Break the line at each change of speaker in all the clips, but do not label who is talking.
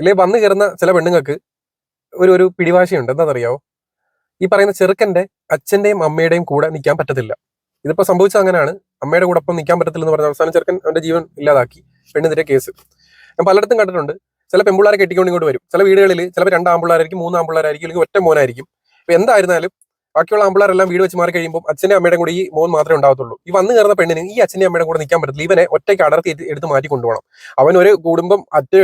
ഇല്ലേ വന്നു കയറുന്ന ചില പെണ്ണുങ്ങൾക്ക് ഒരു ഒരു പിടിവാശിയുണ്ട്. എന്താണെന്നറിയാവോ? ഈ പറയുന്ന ചെറുക്കന്റെ അച്ഛന്റെയും അമ്മയുടെയും കൂടെ നിൽക്കാൻ പറ്റത്തില്ല. ഇതിപ്പോ സംഭവിച്ചത് അങ്ങനെയാണ്. അമ്മയുടെ കൂടെ ഒപ്പം നിൽക്കാൻ പറ്റത്തില്ല എന്ന് പറഞ്ഞ അവസാനം ചെറുക്കൻ അവന്റെ ജീവൻ ഇല്ലാതാക്കി. പെണ്ണിനെതിരെ കേസ്. ഞാൻ പലയിടത്തും കണ്ടിട്ടുണ്ട്. ചില പെമ്പിള്ളാരെ കെട്ടിക്കൊണ്ട് ഇങ്ങോട്ട് വരും. ചില വീടുകളിൽ ചിലപ്പോൾ രണ്ട് ആമ്പിള്ളാരായിരിക്കും മൂന്ന് അല്ലെങ്കിൽ ഒറ്റ മോനായിരിക്കും. ഇപ്പൊ എന്തായിരുന്നാലും ബാക്കിയുള്ള ആമ്പിളാരെല്ലാം വീട് വെച്ച് മാറി കഴിയുമ്പോൾ അച്ഛന്റെ അമ്മയുടെ കൂടെ ഈ മോൻ മാത്രമേ ഉണ്ടാവത്തുള്ളൂ ഈ വന്നു കയറുന്ന പെണ്ണിന് ഈ അച്ഛന്റെ അമ്മയുടെ കൂടെ നിൽക്കാൻ പറ്റില്ല ഇവനെ ഒറ്റയ്ക്ക് അടർത്തി എടുത്ത് മാറ്റി കൊണ്ടുപോകണം. അവൻ ഒരു കുടുംബം അറ്റ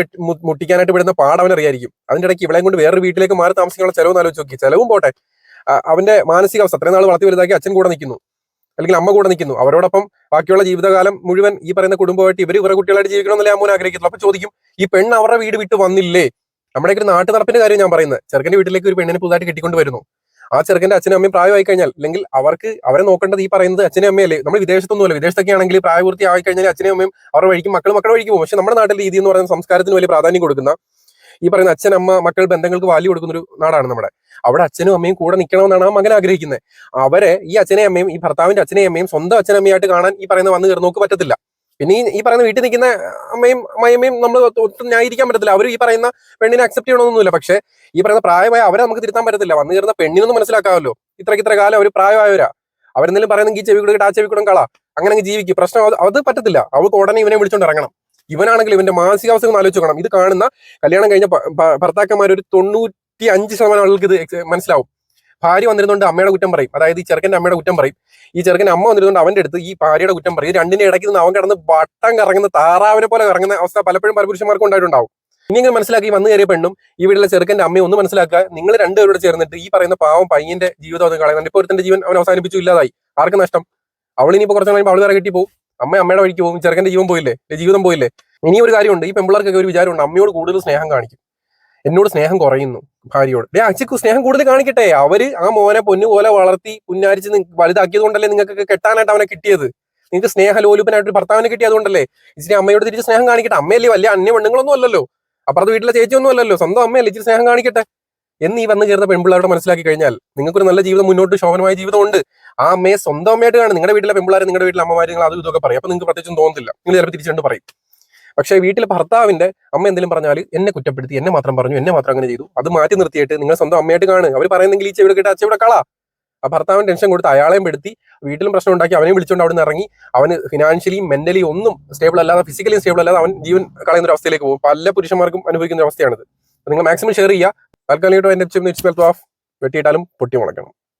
മുട്ടിക്കാനായിട്ട് വിടുന്ന പാട് അവൻ അറിയായിരിക്കും. അതിന്റെ ഇടയ്ക്ക് ഇവളെയും കൊണ്ട് വേറൊരു വീട്ടിലേക്ക് മാറി താമസിക്കാനുള്ള ചിലവ് ആലോചിച്ച് നോക്കി ചിലവും പോട്ടെ. അവന്റെ മാനസികാവസ്ഥ അത്രയും നാൾ വളർത്തി വലുതാക്കി അച്ഛൻ കൂടെ നിൽക്കുന്നു. അല്ലെങ്കിൽ അമ്മ കൂടെ നിൽക്കുന്നു. അവരോടൊപ്പം ബാക്കിയുള്ള ജീവിതകാലം മുഴുവൻ ഈ പറയുന്ന കുടുംബമായിട്ട് ഇവർ ഇവരെ കുട്ടികളായിട്ട് ജീവിക്കണമെന്നല്ലേ അമ്മോൻ ആഗ്രഹിക്കുന്നു അപ്പൊ ചോദിക്കും ഈ പെണ്ണ് അവരുടെ വീട് വിട്ട് വന്നില്ലേ? നമ്മുടെ ഒരു നാട്ടു നടപ്പിന്റെ കാര്യം ഞാൻ പറയുന്നത്. ചെറുക്കന്റെ വീട്ടിലേക്ക് ഒരു പെണ്ണിനെ പുതുതായിട്ട് കെട്ടിക്കൊണ്ട് വരുന്നു. ആ ചെറുക്കന്റെ അച്ഛനും അമ്മയും പ്രായമായി കഴിഞ്ഞാൽ അല്ലെങ്കിൽ അവർക്ക് അവരെ നോക്കേണ്ടത് ഈ പറയുന്നത് അച്ഛനും അമ്മയല്ലേ? നമ്മൾ വിദേശത്തൊന്നുമല്ല. വിദേശത്തൊക്കെ ആണെങ്കിൽ പ്രായപൂർത്തി ആയി കഴിഞ്ഞാൽ അച്ഛനും അമ്മയും അവരുടെ വഴിക്കും മക്കൾ മക്കളുടെ വഴിക്ക് പോകും. പക്ഷെ നമ്മുടെ നാട്ടിലെ രീതി എന്ന് പറയുന്ന സംസ്കാരത്തിന് വലിയ പ്രാധാന്യം കൊടുക്കുന്ന ഈ പറയുന്ന അച്ഛൻ അമ്മ മക്കൾ ബന്ധങ്ങൾക്ക് വാല്യൂ കൊടുക്കുന്ന ഒരു നാടാണ് നമ്മുടെ. അവിടെ അച്ഛനും അമ്മയും കൂടെ നിൽക്കണമെന്നാണ് ആ മകൻ ആഗ്രഹിക്കുന്നത്. അവരെ ഈ അച്ഛനെയും അമ്മയും ഈ ഭർത്താവിന്റെ അച്ഛനെയും അമ്മയും സ്വന്തം അച്ഛനമ്മയായിട്ട് കാണാൻ ഈ പറയുന്ന വന്ന് കയറുന്നോക്ക് നോക്ക് പറ്റത്തില്ല. പിന്നെ ഈ ഈ പറയുന്ന വീട്ടിൽ നിൽക്കുന്ന അമ്മയും അമ്മയമ്മയും നമ്മൾ ഒട്ടും ന്യായീകരിക്കാൻ പറ്റത്തില്ല. അവർ ഈ പറയുന്ന പെണ്ണിനെ അക്സെപ്റ്റ് ചെയ്യണമെന്നൊന്നുമില്ല. പക്ഷേ ഈ പറയുന്ന പ്രായമായ അവരെ നമുക്ക് തിരുത്താൻ പറ്റത്തില്ല. വന്നു കയറുന്ന പെണ്ണിനൊന്നും മനസ്സിലാക്കാമല്ലോ. ഇത്രയ്ക്ക് ഇത്ര കാലം അവർ പ്രായമായവരാ. അവരെന്തെങ്കിലും പറയുന്നെങ്കിൽ ചെവി കൂടെ ആ ചെവി കൊടുക്കും കള. അങ്ങനെ അങ്ങ് ജീവിക്കും. പ്രശ്നം അത് അത് പറ്റത്തില്ല. അവൾക്ക് ഉടനെ ഇവനെ വിളിച്ചോണ്ട് ഇറങ്ങണം. ഇവനാണെങ്കിൽ ഇവന്റെ മാനസികാവസ്ഥ ഒന്ന് ആലോചിച്ച് കാണാം ഇത് കാണുന്ന കല്യാണം കഴിഞ്ഞ ഭർത്താക്കന്മാർ ഒരു തൊണ്ണൂറ്റി അഞ്ച് ശതമാനം ആളുകൾക്ക് ഇത് മനസ്സിലാവും. ഭാര്യ വന്നിരുന്നുകൊണ്ട് അമ്മയുടെ കുറ്റം പറയും. അതായത് ഈ ചെറുക്കന്റെ അമ്മയുടെ കുറ്റം പറയും. ഈ ചെറുക്കന്റെ അമ്മ വന്നിരുന്നുകൊണ്ട് അവന്റെ അടുത്ത് ഈ ഭാര്യയുടെ കുറ്റം പറയും. രണ്ടിന്റെ ഇടയ്ക്ക് നിന്ന് അവൻ കിടന്ന് വട്ടം കറങ്ങുന്ന താറാവിനെ പോലെ കറങ്ങുന്ന അവസ്ഥ പലപ്പോഴും പല പുരുഷന്മാർക്കും ഉണ്ടായിട്ടുണ്ടാവും. ഇനി ഇങ്ങനെ മനസ്സിലാക്കി വന്നു കയറിയ പെണ്ണും ഈ വീട്ടിലെ ചെറുക്കന്റെ അമ്മയും ഒന്ന് മനസ്സിലാക്കുക നിങ്ങൾ രണ്ടുപേരോട് ചേർന്നിട്ട് ഈ പറയുന്ന പാവം പയ്യന്റെ ജീവിതം ഒന്ന് കളയുന്നുണ്ട് ഇപ്പോൾ ഒരുത്തന്റെ ജീവൻ അവൻ അവസാനിപ്പിച്ചു ഇല്ലാതായി. ആർക്ക് നഷ്ടം. അവൾ ഇനിയിപ്പോൾ കുറച്ച് കഴിയുമ്പോൾ അവൾ വേറെ പോകും അമ്മ അമ്മയുടെ വഴിക്ക് പോകും ചെറുക്കന്റെ ജീവൻ പോയില്ലേ? ജീവിതം പോയില്ലേ? ഇനി ഒരു കാര്യമുണ്ട്. ഈ പെമ്പിളർക്കൊക്കെ ഒരു വിചാരമുണ്ട്. അമ്മയോട് കൂടുതൽ സ്നേഹം കാണിക്കും. എന്നോട് സ്നേഹം കുറയുന്നു ഭാര്യയോട്. ഡേ അച്ഛക്ക് സ്നേഹം കൂടുതൽ കാണിക്കട്ടെ. അവർ ആ മോനെ പൊന്നു പോലെ വളർത്തി പുന്നാരിച്ച് വലുതാക്കിയത് കൊണ്ടല്ലേ നിങ്ങൾക്ക് കെട്ടാനായിട്ട് അവനെ കിട്ടിയത്. നിങ്ങൾക്ക് സ്നേഹലോലുപനായിട്ട് ഒരു ഭർത്താവിനെ കിട്ടിയത് കൊണ്ടല്ലേ ഇച്ചിരി അമ്മയോട് തിരിച്ച് സ്നേഹം കാണിക്കട്ടെ. അമ്മയല്ലേ വലിയ അന്യ പെണ്ണുങ്ങളൊന്നും അല്ലല്ലോ. അപ്പുറത്തെ വീട്ടിലെ ചേച്ചിയൊന്നും അല്ലല്ലോ. സ്വന്തം അമ്മയല്ലേ ഇച്ചിരി സ്നേഹം കാണിക്കട്ടെ? എന്ന് ഈ വന്ന് ചേർന്ന പെൺപിള്ളേരോട് മനസ്സിലാക്കി കഴിഞ്ഞാൽ നിങ്ങൾക്കൊരു നല്ല ജീവിതം മുന്നോട്ട് ശോഭനമായ ജീവിതമുണ്ട്. ആ അമ്മയെ സ്വന്തം അമ്മയായിട്ട് കാണും. നിങ്ങളുടെ വീട്ടിലെ പെൺപിള്ളേർ നിങ്ങളുടെ വീട്ടിലെ അമ്മമാരെ നിങ്ങൾ അതും ഇതൊക്കെ പറയും. അപ്പൊ നിങ്ങൾക്ക് പ്രത്യേകിച്ചും തോന്നുന്നില്ല നിങ്ങൾ ചിലപ്പോൾ തിരിച്ചുകൊണ്ട് പറയും. പക്ഷേ വീട്ടിലെ ഭർത്താവിന്റെ അമ്മ എന്തെങ്കിലും പറഞ്ഞാൽ എന്നെ കുറ്റപ്പെടുത്തി എന്നെ മാത്രം പറഞ്ഞു എന്നെ മാത്രം അങ്ങനെ ചെയ്തു. അത് മാറ്റി നിർത്തിയിട്ട് നിങ്ങൾ സ്വന്തം അമ്മയായിട്ട് കാണുക. അവർ പറയുന്നെങ്കിൽ ഈ ചെവിടെ കിട്ടാ അച്ചവിടെ കള. ആ ഭർത്താവിന് ടെൻഷൻ കൊടുത്ത് അയാളെയും പെടുത്തി വീട്ടിലും പ്രശ്നം ഉണ്ടാക്കി അവനെയും വിളിച്ചുകൊണ്ട് അവിടെ നിന്ന് ഇറങ്ങി അവന് ഫിനാൻഷ്യലി മെന്റലി ഒന്നും സ്റ്റേബിൾ അല്ലാതെ ഫിസിക്കലി സ്റ്റേബിൾ അല്ലാതെ അവൻ ജീവൻ കളയുന്ന ഒരു അവസ്ഥയിലേക്ക് പോകും. പല പുരുഷന്മാർക്കും അനുഭവിക്കുന്ന അവസ്ഥയാണിത്. നിങ്ങൾ മാക്സിമം ഷെയർ ചെയ്യുക. താൽക്കാലികമായിട്ട് എന്റെ വെട്ടിയിട്ടാലും പൊട്ടി മുളയ്ക്കണം.